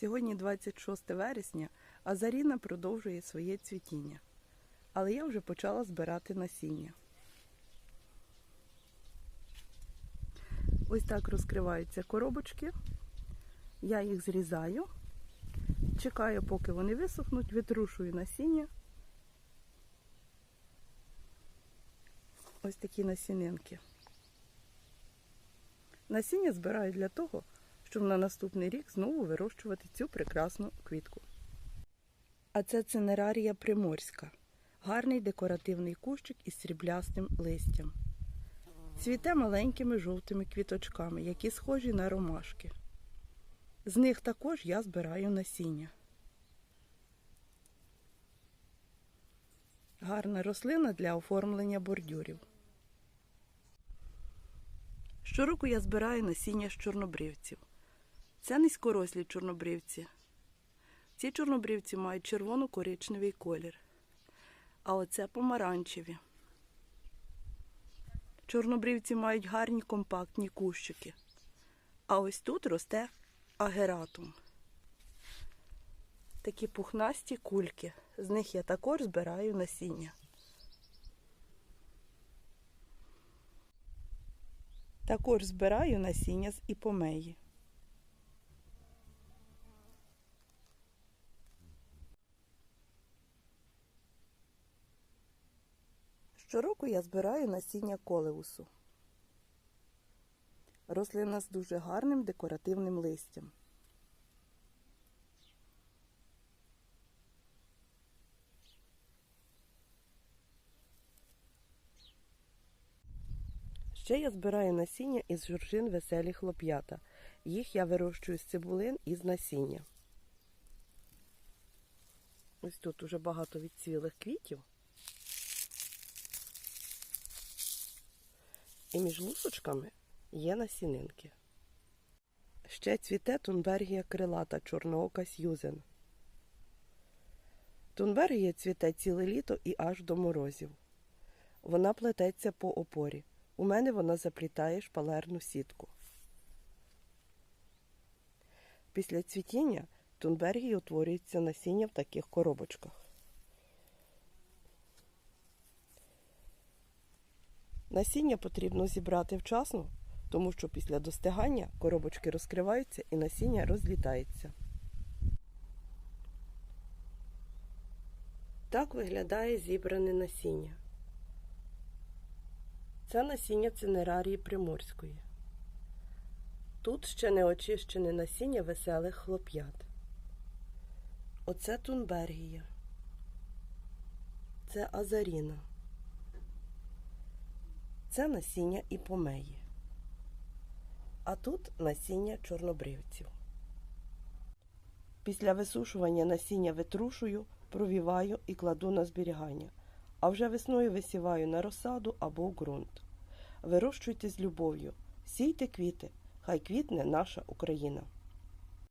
Сьогодні 26 вересня, а Заріна продовжує своє цвітіння. Але я вже почала збирати насіння. Ось так розкриваються коробочки. Я їх зрізаю, чекаю, поки вони висохнуть, витрушую насіння. Ось такі насінинки. Насіння збираю для того, щоб на наступний рік знову вирощувати цю прекрасну квітку. А це цинерарія приморська. Гарний декоративний кущик із сріблястим листям. Цвіте маленькими жовтими квіточками, які схожі на ромашки. З них також я збираю насіння. Гарна рослина для оформлення бордюрів. Щороку я збираю насіння з чорнобривців. Це низькорослі чорнобривці. Ці чорнобривці мають червоно-коричневий колір. А оце помаранчеві. Чорнобривці мають гарні компактні кущики. А ось тут росте агератум. Такі пухнасті кульки. З них я також збираю насіння. Також збираю насіння з іпомеї. Щороку я збираю насіння колеусу. Рослина з дуже гарним декоративним листям. Ще я збираю насіння із журжин веселі хлоп'ята. Їх я вирощую з цибулин і з насіння. Ось тут уже багато відцвілих квітів. І між лусочками є насінинки. Ще цвіте тунбергія крилата чорноока Сьюзен. Тунбергія цвіте ціле літо і аж до морозів. Вона плететься по опорі. У мене вона заплітає шпалерну сітку. Після цвітіння тунбергії утворюється насіння в таких коробочках. Насіння потрібно зібрати вчасно, тому що після достигання коробочки розкриваються і насіння розлітається. Так виглядає зібране насіння. Це насіння цинерарії приморської. Тут ще не очищене насіння веселих хлоп'ят. Оце Тунбергія. Це Азаріна. Це насіння іпомеї. А тут насіння чорнобривців. Після висушування насіння витрушую, провіваю і кладу на зберігання, а вже весною висіваю на розсаду або в ґрунт. Вирощуйте з любов'ю, сійте квіти, хай квітне наша Україна.